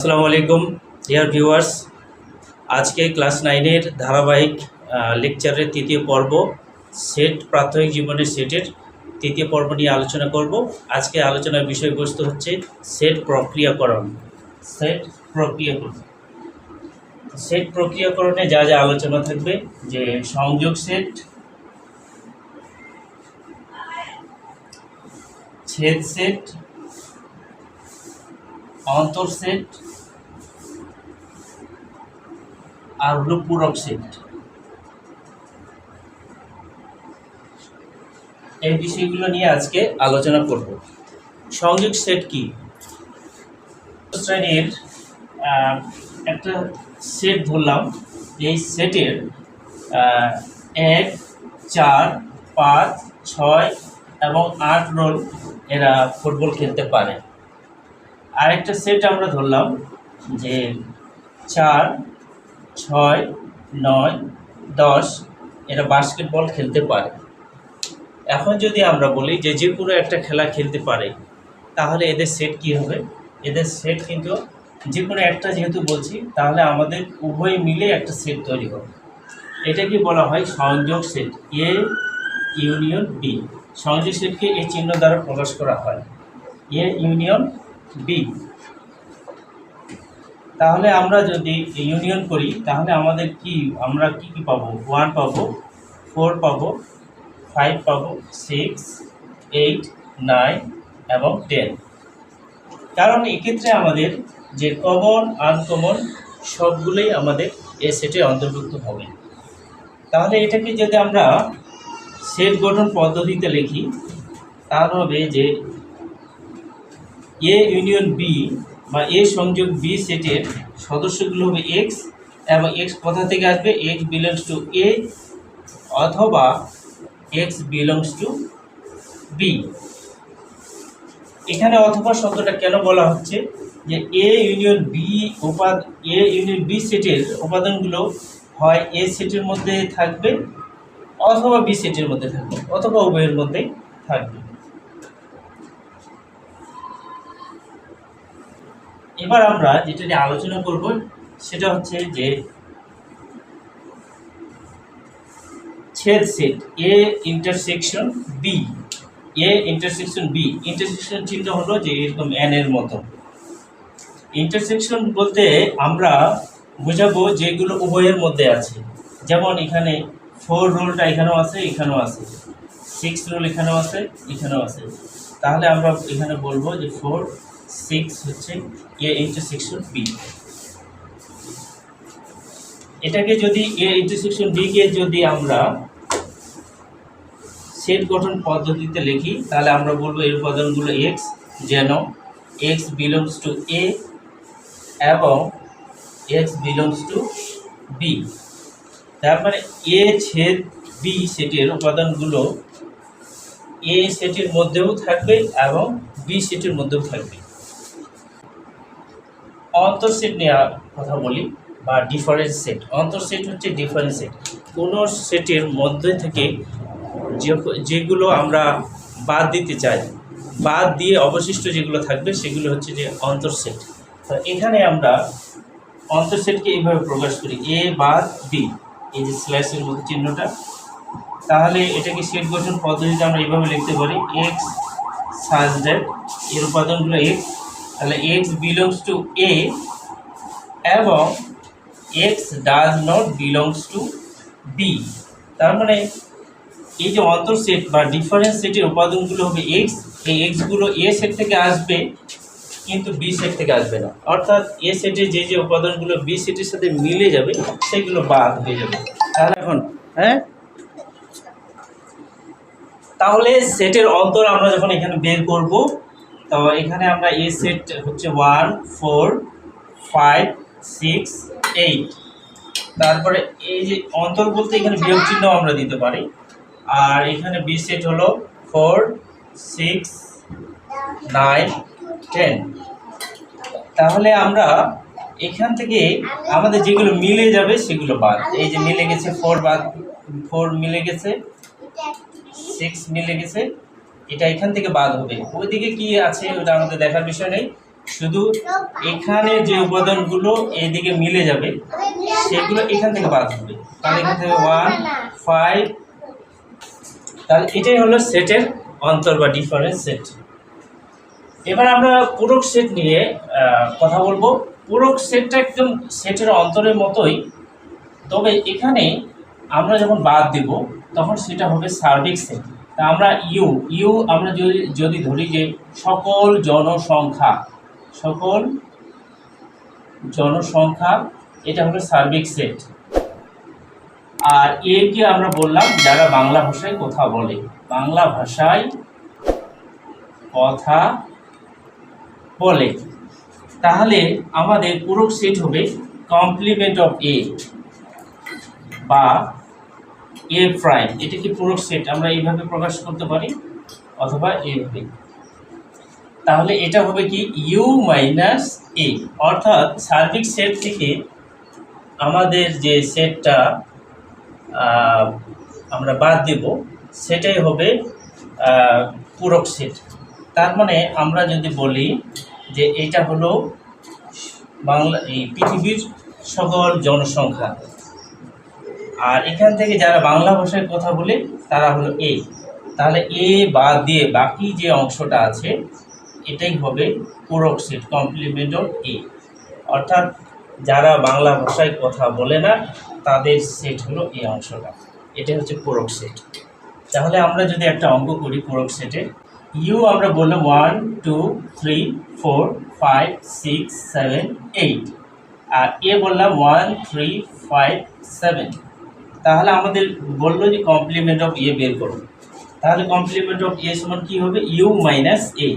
আসসালামু আলাইকুম dear viewers আজকে ক্লাস নাইনের ধারাবাহিক লেকচারের তৃতীয় পর্ব সেট প্রাথমিক জীবনের সেটের তৃতীয় পর্ব নিয়ে আলোচনা করব। আজকে আলোচনার বিষয়বস্তু হচ্ছে সেট প্রক্রিয়াকরণ। সেট প্রক্রিয়াকরণ। সেট প্রক্রিয়াকরণে যা যা আলোচনা থাকবে, যে সংযোগ সেট ছেদ সেট অন্তর সেট আর হলো পূরক সেট এই বিষয়গুলো নিয়ে আজকে আলোচনা করব। সংযোগ সেট কি? শ্রেণির একটা সেট ধরলাম এই সেটের এক, চার, পাঁচ, ছয় এবং আট রোল এরা ফুটবল খেলতে পারে। আরেকটা সেট আমরা ধরলাম যে চার ছয়, নয়, দশ এরা বাস্কেটবল খেলতে পারে। এখন যদি আমরা বলি যে যে কোনো একটা খেলা খেলতে পারে, তাহলে এদের সেট কি হবে? এদের সেট কিন্তু যে কোনো একটা যেহেতু বলছি, তাহলে আমাদের উভয় মিলে একটা সেট তৈরি হবে। এটাকে বলা হয় সংযোগ সেট এ ইউনিয়ন বি সংযোগ সেটকে এই চিহ্ন দ্বারা প্রকাশ করা হয়। এ ইউনিয়ন বি তাহলে আমরা যদি ইউনিয়ন করি, তাহলে আমাদের কি, আমরা কি কি পাবো? ওয়ান পাবো ফোর পাবো ফাইভ পাবো সিক্স এইট নাইন এবং টেন কারণ এক্ষেত্রে আমাদের যে কমন আনকমন সবগুলোই আমাদের এ সেটে অন্তর্ভুক্ত হবে। তাহলে এটাকে যদি আমরা সেট গঠন পদ্ধতিতে লিখি, তাহলে হবে যে এ ইউনিয়ন বি বা এ সংযোগ বি সেটের সদস্যগুলো হবে এক্স এবং এক্স কোথা থেকে আসবে? এক্স বিলংস টু এ অথবা এক্স বিলংস টু বি এখানে অথবা শব্দটা কেন বলা হচ্ছে? যে এ ইউনিয়ন বি উপাদ এ ইউনিয়ন বি সেটের উপাদানগুলো হয় এ সেটের মধ্যে থাকবে অথবা বি সেটের মধ্যে থাকবে, অথবা উভয়ের মধ্যেই থাকবে। এবার আমরা যেটা নিয়ে আলোচনা করব, সেটা হচ্ছে যে ছেদ set A intersection B A intersection B intersection চিহ্ন হলো যে এরকম এন এর মতো। ইন্টারসেকশন বলতে আমরা বোঝাবো যেগুলো উভয়ের মধ্যে আছে। যেমন এখানে ফোর রোলটা এখানেও আছে এখানেও আছে। সিক্স রোল এখানেও আছে এখানেও আছে। তাহলে আমরা এখানে বলব যে ফোর সিক্স হচ্ছে এ ইন্টারসেকশন বি এটাকে যদি এ ইন্টারসেকশন বি কে যদি আমরা সেট গঠন পদ্ধতিতে লিখি, তাহলে আমরা বলব এর উপাদানগুলো এক্স যেন এক্স বিলংস টু এ এবং এক্স বিলংস টু বি তার মানে এ ছেদ বি সেটের উপাদানগুলো এ সেটের মধ্যেও থাকবে এবং বি সেটের মধ্যেও থাকবে। অন্তর সেট নেওয়ার কথা বলি বা ডিফারেন্স সেট অন্তর সেট হচ্ছে ডিফারেন্স সেট কোনো সেটের মধ্যে থেকে যেগুলো আমরা বাদ দিতে চাই, বাদ দিয়ে অবশিষ্ট যেগুলো থাকবে সেগুলো হচ্ছে যে অন্তর সেট এখানে আমরা অন্তর সেটকে এইভাবে প্রকাশ করি এ বাদ বি এই যে স্ল্যাশের মতো চিহ্নটা। তাহলে এটাকে সেট গঠন পদ্ধতিতে আমরা এইভাবে লিখতে পারি এক্স সাজ দ্যাট এর উপাদানগুলো এক্স তাহলে এক্স বিলংস টু এ এবং x does not belongs to B তার মানে এই যে অন্তর সেট বা ডিফারেন্স সেটের উপাদানগুলো হবে এক্স এই এক্সগুলো এ সেট থেকে আসবে কিন্তু বি সেট থেকে আসবে না। অর্থাৎ এ সেটে যে যে উপাদানগুলো বি সেটের সাথে মিলে যাবে, সেগুলো বাদ হয়ে যাবে। তাহলে এখন হ্যাঁ? তাহলে সেটের অন্তর আমরা যখন এখানে বের করব তো এখানে আমরা এ সেট হচ্ছে one four five six eight তারপরে এই যে অন্তর বলতে এখানে বিয়োগ চিহ্ন আমরা দিতে পারি। আর এখানে বি সেট হলো ফোর সিক্স নাইন টেন তাহলে আমরা এখান থেকে আমাদের যেগুলো মিলে যাবে সেগুলো বাদ। এই যে মিলে গেছে ফোর বাদ ফোর মিলে গেছে সিক্স মিলে গেছে এটা এখান থেকে বাদ হবে। ওইদিকে কি আছে ওটা আমাদের দেখার বিষয় নেই। শুধু এখানে যে উপাদানগুলো এইদিকে মিলে যাবে, সেগুলো এখান থেকে বাদ হবে। তাহলে এখান থেকে ওয়ান ফাইভ তাহলে এটাই হলো সেটের অন্তর বা ডিফারেন্স সেট এবার আমরা পূরক সেট নিয়ে কথা বলব। পূরক সেটটা একদম সেটের অন্তরের মতোই। তবে এখানে আমরা যখন বাদ দেব, তখন সেটা হবে সার্বিক সেট তা আমরা ইউ ইউ আমরা যদি যদি ধরি যে সকল জনসংখ্যা সকল জনসংখ্যা, এটা হলো সার্বিক সেট। আর এ কে আমরা বললাম যারা বাংলা ভাষায় কথা বলে। বাংলা ভাষায় কথা বলে। তাহলে আমাদের পুরো সেট হবে কমপ্লিমেন্ট অফ এ বা এ প্রাইম, এটা কি পুরো সেট? আমরা এইভাবে প্রকাশ করতে পারি? অথবা এইভাবে তাহলে এটা হবে কি? U minus A. অর্থাৎ সার্বিক সেট থেকে আমাদের যে সেটটা আমরা বাদ দেব, সেটাই হবে পূরক সেট। তার মানে আমরা যদি বলি যে এটা হলো বাংলা, এই পৃথিবীর সকল জনসংখ্যা। আর এখান থেকে যারা বাংলা ভাষায় কথা বলে, তারা হলো এ। তাহলে এ বাদ দিয়ে বাকি যে অংশটা আছে, এটাই হবে পূরক সেট কমপ্লিমেন্ট অফ এ অর্থাৎ যারা বাংলা ভাষায় কথা বলে না, তাদের সেট হলো এই অংশটা। এটা হচ্ছে পূরক সেট তাহলে আমরা যদি একটা অঙ্ক করি পূরক সেটে ইউ আমরা বললাম one two three four five six seven eight R A বললাম ওয়ান থ্রি ফাইভ সেভেন তাহলে আমাদের বলল যে কমপ্লিমেন্ট অফ এ বের করো। তাহলে কমপ্লিমেন্ট অফ এ সমান কী হবে? ইউ মাইনাস এ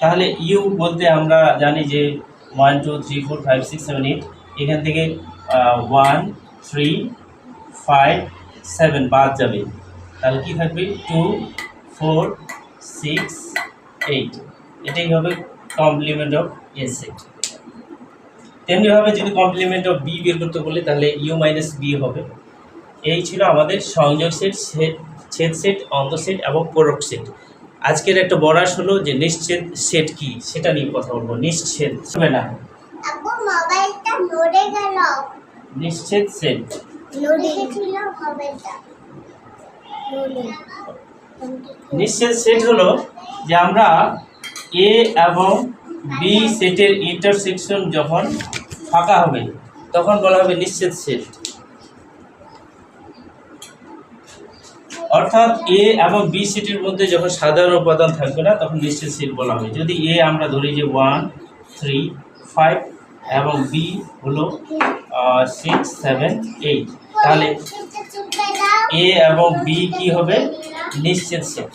তাহলে ইউ বলতে আমরা জানি যে one two three four five six seven eight এখান থেকে ওয়ান থ্রি ফাইভ সেভেন বাদ যাবে। তাহলে কী থাকবে? টু ফোর সিক্স এইট এটাই হবে কমপ্লিমেন্ট অফ এ সেট তেমনিভাবে যদি কমপ্লিমেন্ট অফ বি বের করতে বলে, তাহলে ইউ মাইনাস বি হবে। এই ছিল আমাদের সংযোগ সেট সেট ছেদ সেট অন্ত সেট এবং পরক সেট। আজকের একটা বরাস হলো যে নিশ্চেদ সেট কি সেটা নিয়ে কথা বলব। নিশ্চেদ হবে না? আপু মোবাইলটা নড়ে গেল। নিশ্ছেদ সেট। নিশ্চিত সেট হলো যে আমরা এ এবং বি সেটের ইন্টারসেকশন যখন ফাঁকা হবে তখন বলা হবে নিশ্চিত সেট। অর্থাৎ এ এবং বি সিটির মধ্যে যখন সাধারণ উপাদান থাকবে না, তখন নিশ্চিত সিট বলা হয়। যদি এ আমরা ধরি যে ওয়ান থ্রি ফাইভ এবং বি হলো সিক্স সেভেন এইট তাহলে এ এবং বি কি হবে? নিশ্চিত সেট